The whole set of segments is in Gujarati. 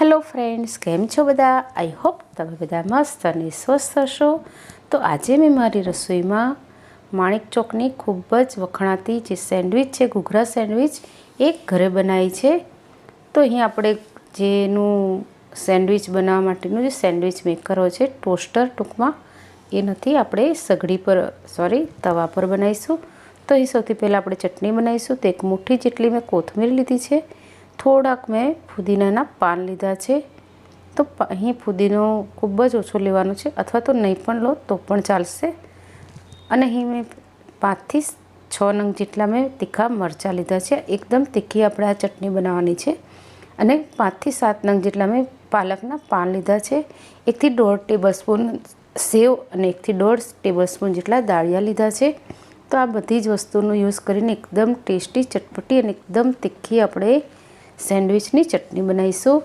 હેલો ફ્રેન્ડ્સ, કેમ છો બધા? આઈ હોપ તમે બધા મસ્ત અને સ્વસ્થ હશો. તો આજે મેં મારી રસોઈમાં માણેક ચોકની ખૂબ જ વખણાતી જે સેન્ડવિચ છે, ઘૂઘરા સેન્ડવિચ એ ઘરે બનાવી છે. તો અહીં આપણે જેનું સેન્ડવિચ બનાવવા માટેનું જે સેન્ડવિચ મેકર છે, ટોસ્ટર ટૂંકમાં, એ નથી. આપણે સગડી પર, સોરી, તવા પર બનાવીશું. તો અહીં સૌથી પહેલાં આપણે ચટણી બનાવીશું. તો એક મુઠ્ઠી જેટલી મેં કોથમીર લીધી છે. થોડાક મેં ફુદીનાના પાન લીધા છે. તો અહીં ફુદીનો ખૂબ જ ઓછો લેવાનો છે અથવા તો નહીં પણ લો તો પણ ચાલશે. અને અહીં મેં પાંચથી છ નંગ જેટલા મેં તીખા મરચાં લીધા છે. એકદમ તીખી આપણે આ ચટણી બનાવવાની છે. અને પાંચથી સાત નંગ જેટલા મેં પાલકના પાન લીધા છે. એકથી દોઢ ટેબલ સ્પૂન સેવ અને એકથી દોઢ ટેબલ સ્પૂન જેટલા દાળિયા લીધા છે. તો આ બધી જ વસ્તુનો યુઝ કરીને એકદમ ટેસ્ટી, ચટપટી અને એકદમ તીખી આપણે સેન્ડવિચની ચટણી બનાવીશું.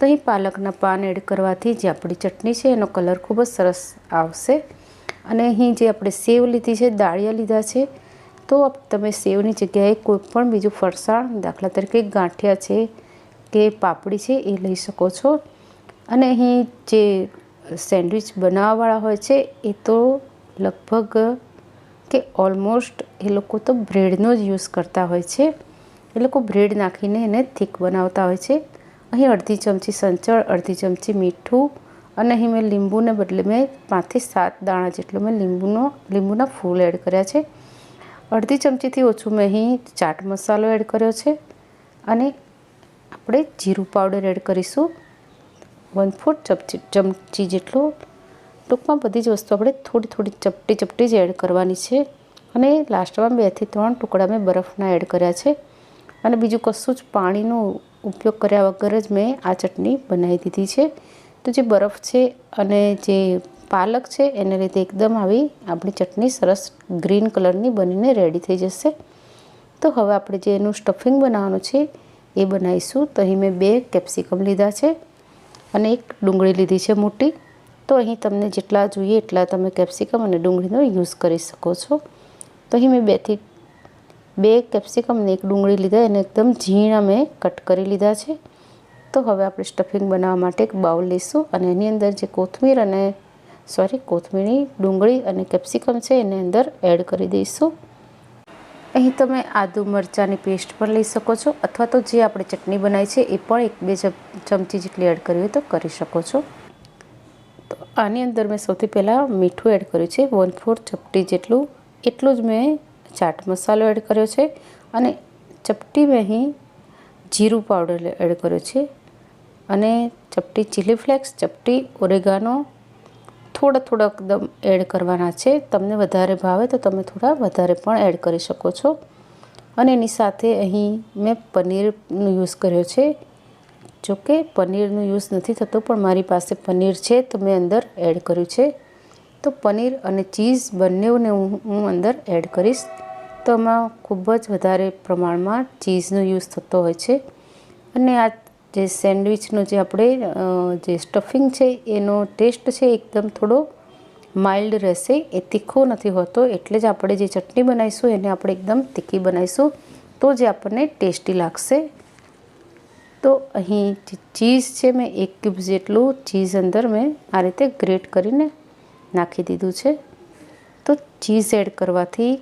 તો અહીં પાલકના પાન એડ કરવાથી જે આપણી ચટણી છે એનો કલર ખૂબ જ સરસ આવશે. અને અહીં જે આપણે સેવ લીધી છે, દાળિયા લીધા છે, તો તમે સેવની જગ્યાએ કોઈ પણ બીજું ફરસાણ, દાખલા તરીકે ગાંઠિયા છે કે પાપડી છે એ લઈ શકો છો. અને અહીં જે સેન્ડવિચ બનાવવાવાળા હોય છે, એ તો લગભગ કે ઓલમોસ્ટ એ લોકો તો બ્રેડનો જ યુઝ કરતા હોય છે. એ લોકો બ્રેડ નાખીને એને થીક બનાવતા હોય છે. અહીં અડધી ચમચી સંચળ, અડધી ચમચી મીઠું અને અહીં મેં લીંબુને બદલે મેં પાંચથી સાત દાણા જેટલું મેં લીંબુનો, લીંબુના ફૂલ એડ કર્યા છે. અડધી ચમચીથી ઓછું મેં અહીં ચાટ મસાલો એડ કર્યો છે અને આપણે જીરું પાવડર એડ કરીશું. વન ફોર્થ ચમચી ચમચી જેટલો. ટૂંકમાં બધી જ વસ્તુ આપણે થોડી થોડી ચપટી ચપટી જ એડ કરવાની છે. અને લાસ્ટમાં બેથી ત્રણ ટુકડા મેં બરફના એડ કર્યા છે. અને બીજું કશું જ પાણીનો ઉપયોગ કર્યા વગર જ મેં આ ચટણી બનાવી દીધી છે. તો જે બરફ છે અને જે પાલક છે, એને લીધે એકદમ આવી આપણી ચટણી સરસ ગ્રીન કલરની બનીને રેડી થઈ જશે. તો હવે આપણે જે એનું સ્ટફિંગ બનાવવાનું છે, એ બનાવીશું. તો અહીં મેં બે કેપ્સિકમ લીધા છે અને એક ડુંગળી લીધી છે મોટી. તો અહીં તમને જેટલા જોઈએ એટલા તમે કેપ્સિકમ અને ડુંગળીનો યુઝ કરી શકો છો. તો અહીં મેં બેથી બે કેપ્સિકમને એક ડુંગળી લીધા એને એકદમ ઝીણા મેં કટ કરી લીધા છે. તો હવે આપણે સ્ટફિંગ બનાવવા માટે એક બાઉલ લઈશું અને એની અંદર જે કોથમીર અને સોરી કોથમીરની ડુંગળી અને કેપ્સિકમ છે એને અંદર એડ કરી દઈશું. અહીં તમે આદુ મરચાંની પેસ્ટ પણ લઈ શકો છો અથવા તો જે આપણે ચટણી બનાવી છે એ પણ એક બે ચમચી જેટલી એડ કરવી હોય તો કરી શકો છો. તો આની અંદર મેં સૌથી પહેલાં મીઠું એડ કર્યું છે. વન ફોર્થ ચપટી જેટલું. એટલું જ મેં ચાટ મસાલો એડ કર્યો છે અને ચપટી મેં અહીં જીરું પાવડર એડ કર્યો છે. અને ચપટી ચીલી ફ્લેક્સ, ચપટી ઓરેગાનો થોડા થોડા એકદમ એડ કરવાના છે. તમને વધારે ભાવે તો તમે થોડા વધારે પણ એડ કરી શકો છો. અને એની સાથે અહીં મેં પનીરનો યુઝ કર્યો છે. જોકે પનીરનો યુઝ નથી થતો, પણ મારી પાસે પનીર છે તો મેં અંદર એડ કર્યું છે. તો પનીર અને ચીઝ બંનેઓને હું હું અંદર એડ કરીશ. તો એમાં ખૂબ જ વધારે પ્રમાણમાં ચીઝનો યુઝ થતો હોય છે. અને આ જે સેન્ડવિચનો જે આપણે જે સ્ટફિંગ છે, એનો ટેસ્ટ છે એકદમ થોડો માઇલ્ડ રહેશે. એ તીખો નથી હોતો, એટલે જ આપણે જે ચટણી બનાવીશું એને આપણે એકદમ તીખી બનાવીશું, તો જે આપણને ટેસ્ટી લાગશે. તો અહીં ચીઝ છે, મેં એક ક્યુબ જેટલું ચીઝ અંદર મેં આ રીતે ગ્રેટ કરીને નાખી દીધું છે. તો ચીઝ એડ કરવાથી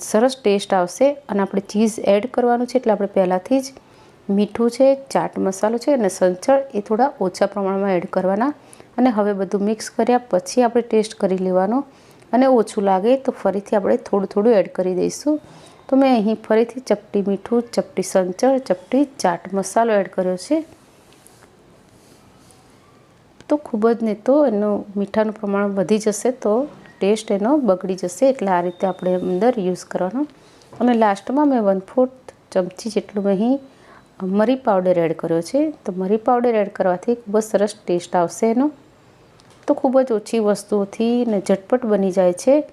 સરસ ટેસ્ટ આવશે અને આપણે ચીઝ એડ કરવાનું છે એટલે આપણે પહેલાંથી જ મીઠું છે, ચાટ મસાલો છે અને સંચળ એ થોડા ઓછા પ્રમાણમાં એડ કરવાના. અને હવે બધું મિક્સ કર્યા પછી આપણે ટેસ્ટ કરી લેવાનો. અને ઓછું લાગે તો ફરીથી આપણે થોડું થોડું એડ કરી દઈશું. તો મેં અહીં ફરીથી ચપટી મીઠું, ચપટી સંચળ, ચપટી ચાટ મસાલો એડ કર્યો છે. તો ખૂબ જ ને તો એનું મીઠાનું પ્રમાણ વધી જશે તો ટેસ્ટ એનો બગડી જશે એટલે આ રીતે આપણે અંદર યુઝ કરવાનો. અને લાસ્ટમાં મેં વન ફોર્થ ચમચી જેટલું અહીં મરી પાવડર એડ કર્યો છે. તો મરી પાવડર એડ કરવાથી ખૂબ જ સરસ ટેસ્ટ આવશે એનો. તો ખૂબ જ ઓછી વસ્તુઓથી ને ઝટપટ બની જાય છે.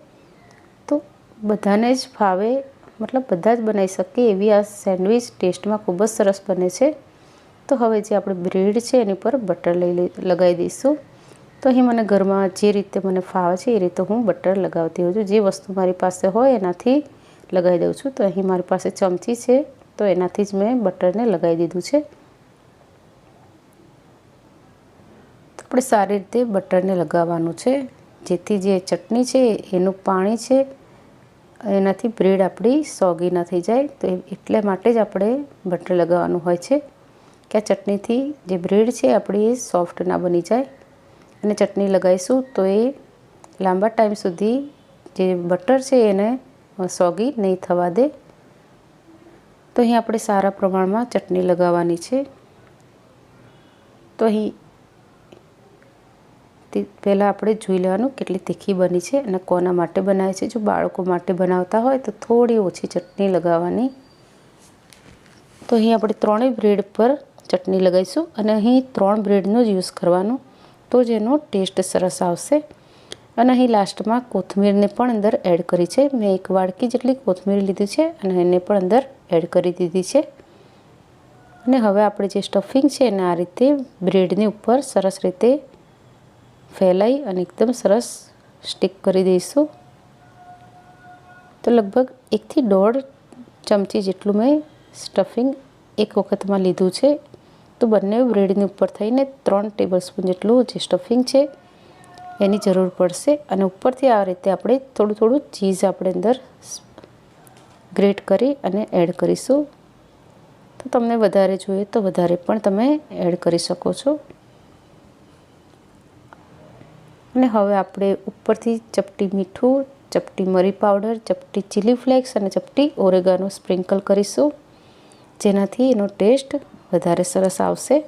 તો બધાને જ ફાવે, મતલબ બધા જ બનાવી શકે એવી આ સેન્ડવિચ ટેસ્ટમાં ખૂબ જ સરસ બને છે. તો હવે જે આપણે બ્રેડ છે એની પર બટર લઈ, લગાવી દઈશું. તો અહીં મને ઘરમાં જે રીતે મને ફાવે છે એ રીતે હું બટર લગાવતી હોઉં છું. જે વસ્તુ મારી પાસે હોય એનાથી લગાવી દઉં છું. તો અહીં મારી પાસે ચમચી છે. તો એનાથી જ મેં બટરને લગાવી દીધું છે. આપણે સારી રીતે બટરને લગાવવાનું છે. જેથી જે ચટણી છે એનું પાણી છે, એનાથી બ્રેડ આપણી સોગી ન થઈ જાય. તો એટલે માટે જ આપણે બટર લગાવવાનું હોય છે. કે આ ચટણીથી જે બ્રેડ છે આપણી એ સોફ્ટ ના બની જાય. અને ચટણી લગાવીશું તો એ લાંબા ટાઈમ સુધી જે બટર છે એને સોગી નહીં થવા દે. તો અહીં આપણે સારા પ્રમાણમાં ચટણી લગાવવાની છે. તો અહીં પહેલાં આપણે જોઈ લેવાનું કેટલી તીખી બની છે અને કોના માટે બનાવે છે. જો બાળકો માટે બનાવતા હોય તો થોડી ઓછી ચટણી લગાવવાની. તો અહીં આપણે ત્રણેય બ્રેડ પર ચટણી લગાવીશું અને અહીં ત્રણ બ્રેડનો જ યુઝ કરવાનો. તો જ એનો ટેસ્ટ સરસ આવશે. અને અહીં લાસ્ટમાં કોથમીરને પણ અંદર એડ કરી છે. મેં એક વાડકી જેટલી કોથમીર લીધી છે અને એને પણ અંદર એડ કરી દીધી છે. અને હવે આપણે જે સ્ટફિંગ છે એને આ રીતે બ્રેડની ઉપર સરસ રીતે ફેલાઈ અને એકદમ સરસ સ્ટીક કરી દઈશું. તો લગભગ એકથી દોઢ ચમચી જેટલું મેં સ્ટફિંગ એક વખતમાં લીધું છે. તો બંને બ્રેડની ઉપર થઈને ત્રણ ટેબલ સ્પૂન જેટલું જે સ્ટફિંગ છે, એની જરૂર પડશે. અને ઉપરથી આ રીતે આપણે થોડું થોડું ચીઝ આપણે અંદર ગ્રેટ કરી અને એડ કરીશું. તો તમને વધારે જોઈએ તો વધારે પણ તમે એડ કરી શકો છો. અને હવે આપણે ઉપરથી ચપટી મીઠું, ચપટી મરી પાવડર ચપટી ચીલી ફ્લેક્સ અને ચપટી ઓરેગાનો સ્પ્રિંકલ કરીશું. જેનાથી એનો ટેસ્ટ વધારે સરસ આવશે.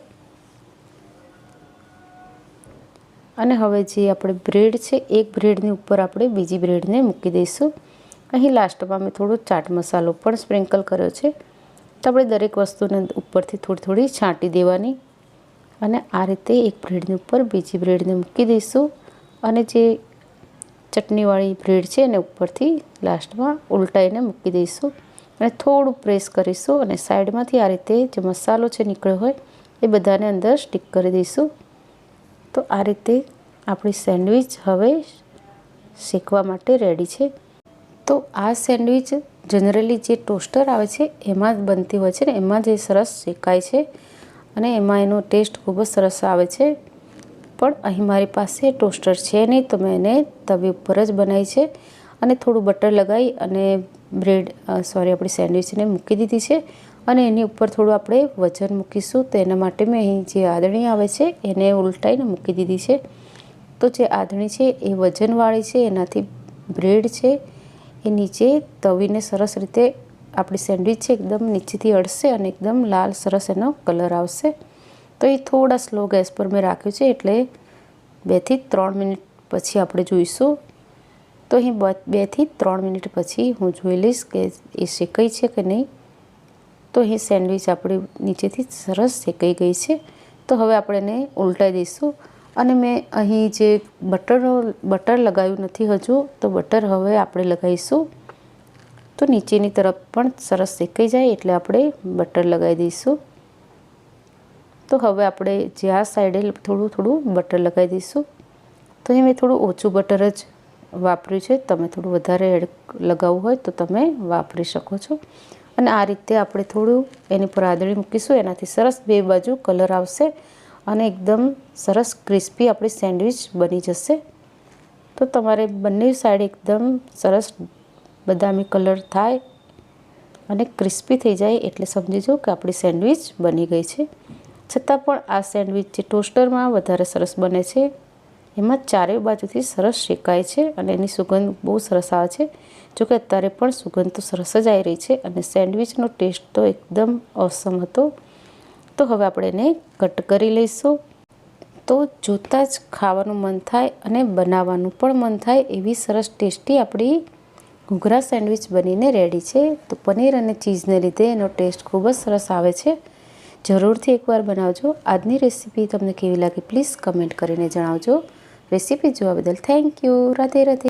અને હવે જે આપણે બ્રેડ છે, એક બ્રેડની ઉપર આપણે બીજી બ્રેડને મૂકી દઈશું. અહીં લાસ્ટમાં મેં થોડો ચાટ મસાલો પણ સ્પ્રિંકલ કર્યો છે. તો આપણે દરેક વસ્તુને ઉપરથી થોડી થોડી છાંટી દેવાની. અને આ રીતે એક બ્રેડની ઉપર બીજી બ્રેડને મૂકી દઈશું. અને જે ચટણીવાળી બ્રેડ છે, એને ઉપરથી લાસ્ટમાં ઉલટાઈને મૂકી દઈશું. અને થોડું પ્રેસ કરીશું અને સાઈડમાંથી આ રીતે જે મસાલો છે નીકળ્યો હોય, એ બધાને અંદર સ્ટીક કરી દઈશું. તો આ રીતે આપણી સેન્ડવિચ હવે શેકવા માટે રેડી છે. તો આ સેન્ડવિચ જનરલી જે ટોસ્ટર આવે છે, એમાં જ બનતી હોય છે ને, એમાં જ સરસ શેકાય છે અને એમાં એનો ટેસ્ટ ખૂબ જ સરસ આવે છે. પણ અહીં મારી પાસે ટોસ્ટર છે નહીં, તો મેં એને તવી ઉપર જ બનાવી છે અને થોડું બટર લગાવી અને બ્રેડ સોરી, આપણી સેન્ડવિચને મૂકી દીધી છે અને એની ઉપર થોડું આપણે વજન મૂકીશું. તો એના માટે મેં અહીં જે આદણી આવે છે એને ઉલટાઈને મૂકી દીધી છે. તો જે આદણી છે એ વજનવાળી છે, એનાથી બ્રેડ છે એ નીચે તવીને સરસ રીતે આપણી સેન્ડવિચ છે એકદમ નીચેથી અડશે અને એકદમ લાલ સરસ એનો કલર આવશે. તો એ થોડા સ્લો ગેસ પર મેં રાખ્યું છે એટલે બેથી ત્રણ મિનિટ પછી આપણે જોઈશું. તો અહીં બેથી ત્રણ મિનિટ પછી હું જોઈ લઈશ કે એ શેકાઈ છે કે નહીં. તો અહીં સેન્ડવિચ આપણી નીચેથી સરસ શેકાઈ ગઈ છે. તો હવે આપણે એને ઉલટાઈ દઈશું. અને મેં અહીં જે બટરનો બટર લગાવ્યું નથી હજુ, તો બટર હવે આપણે લગાવીશું. તો નીચેની તરફ પણ સરસ શેકાઈ જાય એટલે આપણે બટર લગાવી દઈશું. તો હવે આપણે જે આ સાઈડે થોડું થોડું બટર લગાવી દઈશું. તો અહીં મેં થોડું ઓછું બટર જ વાપર્યું છે. તમે થોડું વધારે એડ લગાવવું હોય તો તમે વાપરી શકો છો. અને આ રીતે આપણે થોડું એની પર આદળી મૂકીશું. એનાથી સરસ બે બાજુ કલર આવશે અને એકદમ સરસ ક્રિસ્પી આપણી સેન્ડવિચ બની જશે. તો તમારે બંને સાઈડ એકદમ સરસ બદામી કલર થાય અને ક્રિસ્પી થઈ જાય એટલે સમજી જાઓ કે આપણી સેન્ડવિચ બની ગઈ છે. છતાં પણ આ સેન્ડવિચ જે ટોસ્ટરમાં વધારે સરસ બને છે એમાં ચારેય બાજુથી સરસ શેકાય છે અને એની સુગંધ બહુ સરસ આવે છે. જોકે અત્યારે પણ સુગંધ તો સરસ જ આવી રહી છે અને સેન્ડવિચનો ટેસ્ટ તો એકદમ ઓસમ હતો. તો હવે આપણે એને કટ કરી લઈશું. તો જોતાં જ ખાવાનું મન થાય અને બનાવવાનું પણ મન થાય એવી સરસ ટેસ્ટી આપણી ઘૂઘરા સેન્ડવિચ બનીને રેડી છે. તો પનીર અને ચીઝને લીધે એનો ટેસ્ટ ખૂબ જ સરસ આવે છે. જરૂરથી એકવાર બનાવજો. આજની રેસીપી તમને કેવી લાગી પ્લીઝ કમેન્ટ કરીને જણાવજો. રેસીપી જોવા બદલ થેન્ક યુ રાધે રાધે.